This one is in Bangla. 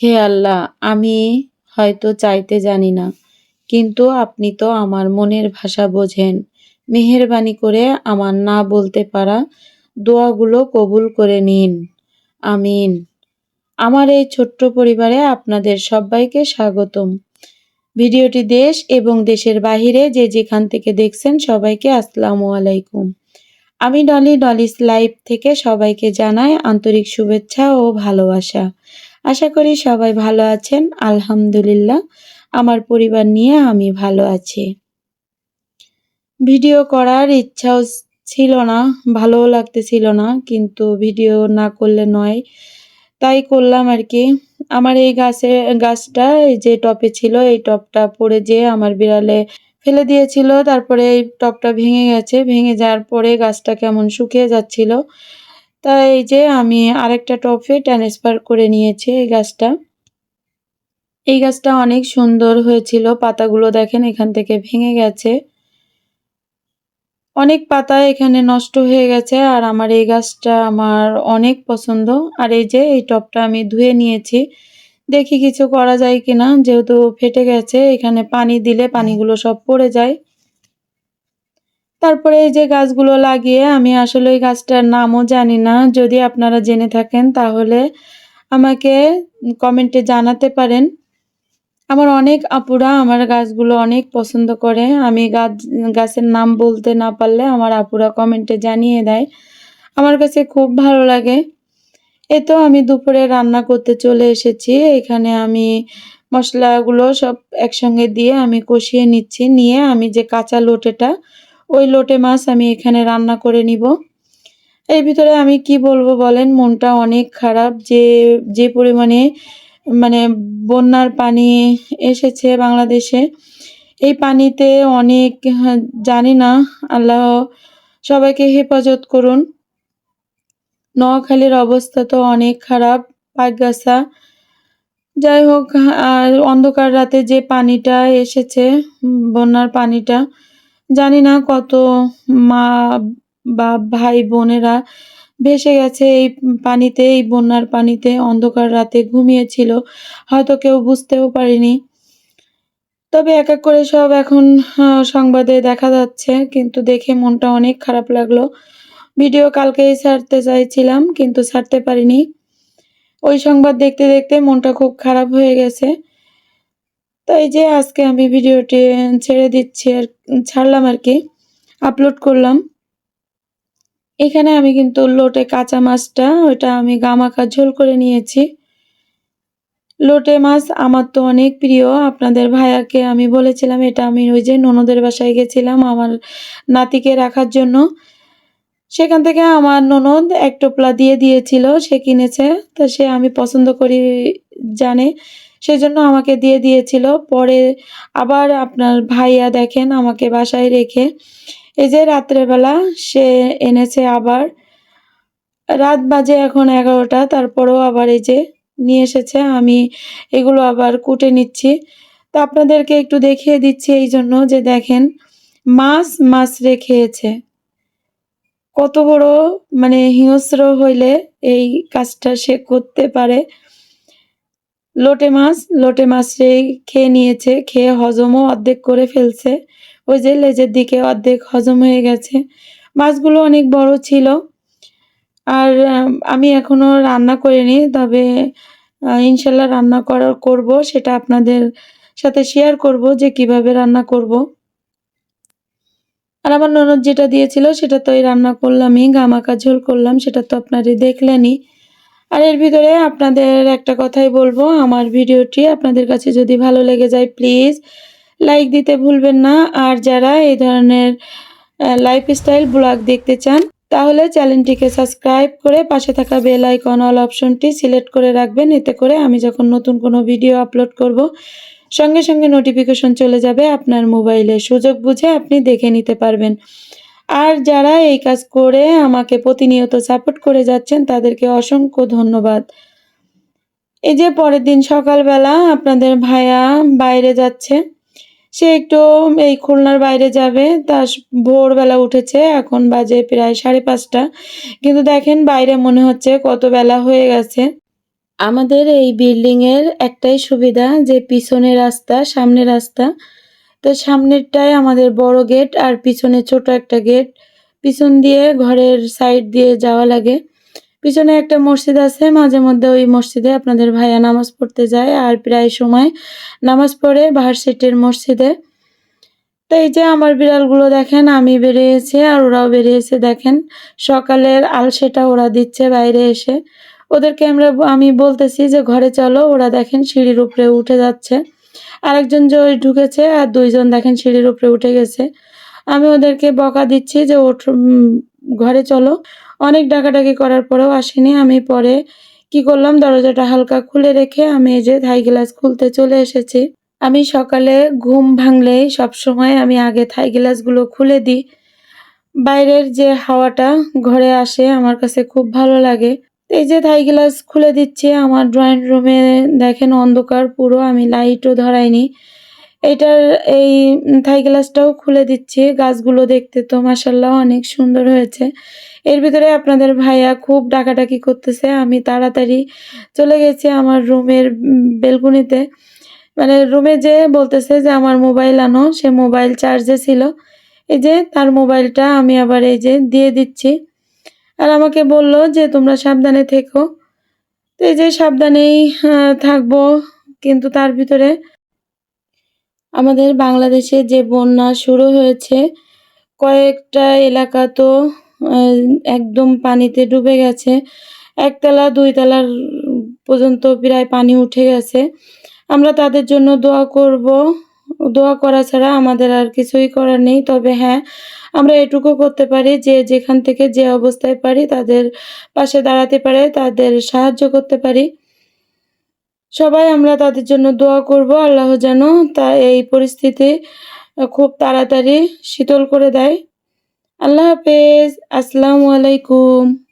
হে আল্লাহ, আমি হয়তো চাইতে জানি না, কিন্তু আপনি তো আমার মনের ভাষা বোঝেন। মেহেরবানি করে আমার না বলতে পারা দোয়াগুলো কবুল করে নিন। আমিন। আমার এই ছোট্ট পরিবারে আপনাদের সবাইকে স্বাগতম। ভিডিওটি দেশ এবং দেশের বাহিরে যে যেখান থেকে দেখছেন সবাইকে আসসালামু আলাইকুম। আমি ডলি ডলিস লাইভ থেকে সবাইকে জানাই আন্তরিক শুভেচ্ছা ও ভালোবাসা। আশা করি সবাই ভালো আছেন, আলহামদুলিল্লাহ। আমার পরিবার নিয়ে আমি ভালো আছি। ভিডিও করার ইচ্ছাও ছিল না, ভালোও লাগতেছিল না, কিন্তু ভিডিও না করলে নয়। তাই করলাম আর কি। আমার এই গাছের গাছটা যে টপে ছিল, এই টপটা পড়ে যেয়ে আমার বিড়ালে ফেলে দিয়েছিল। তারপরে এই টপটা ভেঙে গেছে। ভেঙে যাওয়ার পরে গাছটা কেমন শুকিয়ে যাচ্ছিল তাই এই যে আমি আরেকটা টপে ট্রান্সফার করে নিয়েছি এই গাছটা। এই গাছটা অনেক সুন্দর হয়েছিল, পাতাগুলো দেখেন এখান থেকে ভেঙে গেছে। অনেক পাতা এখানে নষ্ট হয়ে গেছে আর আমার এই গাছটা আমার অনেক পছন্দ। আর এই যে এই টপটা আমি ধুয়ে নিয়েছি, দেখি কিছু করা যায় কিনা। যেহেতু ফেটে গেছে, এখানে পানি দিলে পানিগুলো সব পড়ে যায়। তারপরে এই যে গাছগুলো লাগিয়ে আমি আসলে ওই গাছটার নামও জানি না। যদি আপনারা জেনে থাকেন তাহলে আমাকে কমেন্টে জানাতে পারেন। আমার অনেক আপুরা আমার গাছগুলো অনেক পছন্দ করে। আমি গাছ, গাছের নাম বলতে না পারলে আমার আপুরা কমেন্টে জানিয়ে দেয়। আমার কাছে খুব ভালো লাগে। এ তো আমি দুপুরে রান্না করতে চলে এসেছি। এখানে আমি মশলাগুলো সব একসঙ্গে দিয়ে আমি কষিয়ে নিচ্ছি। নিয়ে আমি যে কাঁচা লোটেটা ওই লোটে মাছ আমি এখানে রান্না করে নিব। এর ভিতরে আমি কি বলব বলেন মনটা অনেক খারাপ যে যে পরিমাণে মানে বন্যার পানি এসেছে বাংলাদেশে। এই পানিতে অনেক হ্যাঁ, জানি না আল্লাহ সবাইকে হেফাজত করুন। নোয়াখালীর অবস্থা তো অনেক খারাপ পাইগাছা যাই হোক আর অন্ধকার রাতে যে পানিটা এসেছে বন্যার পানিটা জানি না কত মা বা ভাই বোনেরা ভেসে গেছে এই পানিতে, এই বন্যার পানিতে। অন্ধকার রাতে ঘুমিয়েছিল, হয়তো কেউ বুঝতেও পারেনি। তবে এক এক করে সব এখন সংবাদে দেখা যাচ্ছে, কিন্তু দেখে মনটা অনেক খারাপ লাগল। ভিডিও কালকেই ছাড়তে চাইছিলাম, কিন্তু ছাড়তে পারিনি। ওই সংবাদ দেখতে দেখতে মনটা খুব খারাপ হয়ে গেছে। তাই যে আজকে আমি ভিডিওটি ছেড়ে দিচ্ছি আর ছাড়লাম আর কি আপলোড করলাম। এখানে আমি কিন্তু লোটে কাঁচা মাছটা ওইটা আমি গামাখা ঝোল করে নিয়েছি। লোটে মাছ আমার তো অনেক প্রিয়, আপনাদের ভাইয়াকে আমি বলেছিলাম, এটা আমি ওই যে ননদের বাসায় গেছিলাম আমার নাতিকে রাখার জন্য। সেখান থেকে আমার ননদ এক টোপলা দিয়ে দিয়েছিল, সে কিনেছে, তো সে আমি পছন্দ করি, জানে। সেজন্য আমাকে দিয়ে দিয়েছিল। পরে আবার আপনার ভাইয়া দেখেন আমাকে বাসায় রেখে, এই যে রাত্রেবেলা সে এনেছে আবার। রাত বাজে এখন এগারোটা, তারপরেও আবার এই যে নিয়ে এসেছে, আমি এগুলো আবার কুটে নিচ্ছি। তো আপনাদেরকে একটু দেখিয়ে দিচ্ছি এই জন্য যে দেখেন, মাছ মাছ রেখেছে কত বড় মানে হিংস্র হইলে এই কাজটা সে করতে পারে। লোটে মাছ, লোটে মাছটাই খেয়ে নিয়েছে, খেয়ে হজমও অর্ধেক করে ফেলছে। ওই যে লেজের দিকে অর্ধেক হজম হয়ে গেছে। মাছগুলো অনেক বড় ছিল। আর আমি এখনও রান্না করিনি, তবে ইনশাল্লাহ রান্না করার করব, সেটা আপনাদের সাথে শেয়ার করব যে কীভাবে রান্না করব। আর আমার ননদ যেটা দিয়েছিল, সেটা তো এই রান্না করলামই গামাকা ঝোল করলাম, সেটা তো আপনারই দেখলেনই। আর এর ভিতরে আপনাদের একটা কথাই বলব, আমার ভিডিওটি আপনাদের কাছে যদি ভালো লেগে যায়, প্লিজ লাইক দিতে ভুলবেন না। আর যারা এই ধরনের লাইফস্টাইল ব্লগ দেখতে চান, তাহলে চ্যানেলটিকে সাবস্ক্রাইব করে পাশে থাকা বেল আইকন অল অপশনটি সিলেক্ট করে রাখবেন। এতে করে আমি যখন নতুন কোনো ভিডিও আপলোড করব, সঙ্গে সঙ্গে নোটিফিকেশন চলে যাবে আপনার মোবাইলে সুযোগ বুঝে আপনি দেখে নিতে পারবেন। আর যারা এই কাজ করে আমাকে প্রতিনিয়ত সাপোর্ট করে যাচ্ছেন, তাদেরকে অসংখ্য ধন্যবাদ। এই যে পরের দিন সকালবেলা আপনাদের ভাইয়া বাইরে যাচ্ছে, সে একটু এই খুলনার বাইরে যাবে। তা ভোরবেলা উঠেছে, এখন বাজে প্রায় সাড়ে পাঁচটা। কিন্তু দেখেন বাইরে মনে হচ্ছে কত বেলা হয়ে গেছে। আমাদের এই বিল্ডিংয়ের একটাই সুবিধা, যে পিছনে রাস্তা সামনে রাস্তা তো সামনেরটায় আমাদের বড় গেট আর পিছনে ছোট একটা গেট। পিছন দিয়ে ঘরের সাইড দিয়ে যাওয়া লাগে। পিছনে একটা মসজিদ আছে, মাঝে মধ্যে ওই মসজিদে আপনাদের ভাইয়া নামাজ পড়তে যায় আর প্রায় সময় নামাজ পড়ে ভার্সিটির মসজিদে। তো এই যে আমার বিড়ালগুলো দেখেন, আমি বেরিয়েছি আর ওরাও বেরিয়েছে, দেখেন। সকালের আলসেটা ওরা দিচ্ছে বাইরে এসে। ওদেরকে আমরা, আমি বলতেছি যে ঘরে চলো, ওরা দেখেন সিঁড়ির উপরে উঠে যাচ্ছে। আরেকজন যে ওই ঢুকেছে আর দুইজন দেখেন সিঁড়ির উপরে উঠে গেছে। আমি ওদেরকে বকা দিচ্ছি যে ওঠ ঘরে চলো। অনেক ডাকাডাকি করার পরেও আসেনি। আমি পরে কি করলাম? দরজাটা হালকা খুলে রেখে আমি এই যে থাই গ্লাস খুলতে চলে এসেছি। আমি সকালে ঘুম ভাঙলেই সবসময় আমি আগে থাই গ্লাসগুলো খুলে দিই। বাইরের যে হাওয়াটা ঘরে আসে আমার কাছে খুব ভালো লাগে। এই যে থাই গ্লাস খুলে দিচ্ছি, আমার ড্রয়িং রুমে দেখেন অন্ধকার পুরো, আমি লাইটও ধরাইনি। এটার এই থাই গ্লাসটাও খুলে দিচ্ছি, গাছগুলো দেখতে তো মাসাল্লাহ অনেক সুন্দর হয়েছে। এর ভিতরে আপনাদের ভাইয়া খুব ডাকাডাকি করতেছে, আমি তাড়াতাড়ি চলে গেছি আমার রুমের বেলকুনিতে। মানে রুমে যে বলতেছে যে, আমার মোবাইল আনো সে মোবাইল চার্জে ছিল। এই যে তার মোবাইলটা আমি আবার এই যে দিয়ে দিচ্ছি। আর আমাকে বলল যে তোমরা সাবধানে থেকো। তো এই যে সাবধানেই থাকব, কিন্তু তার ভিতরে আমাদের বাংলাদেশে যে বন্যা শুরু হয়েছে, কয়েকটা এলাকা তো একদম পানিতে ডুবে গেছে। একতলা দুই তলার পর্যন্ত প্রায় পানি উঠে গেছে। আমরা তাদের জন্য দোয়া করব। দোয়া করা ছাড়া আমাদের আর কিছুই করার নেই। তবে হ্যাঁ আমরা এটুকু করতে পারি যে, যেখান থেকে যে অবস্থায় পারি, তাদের পাশে দাঁড়াতে পারে, তাদের সাহায্য করতে পারি। সবাই আমরা তাদের জন্য দোয়া করব। আল্লাহ যেন তা এই পরিস্থিতি খুব তাড়াতাড়ি শীতল করে দেয়। আল্লাহ হাফেজ। আসসালামু আলাইকুম।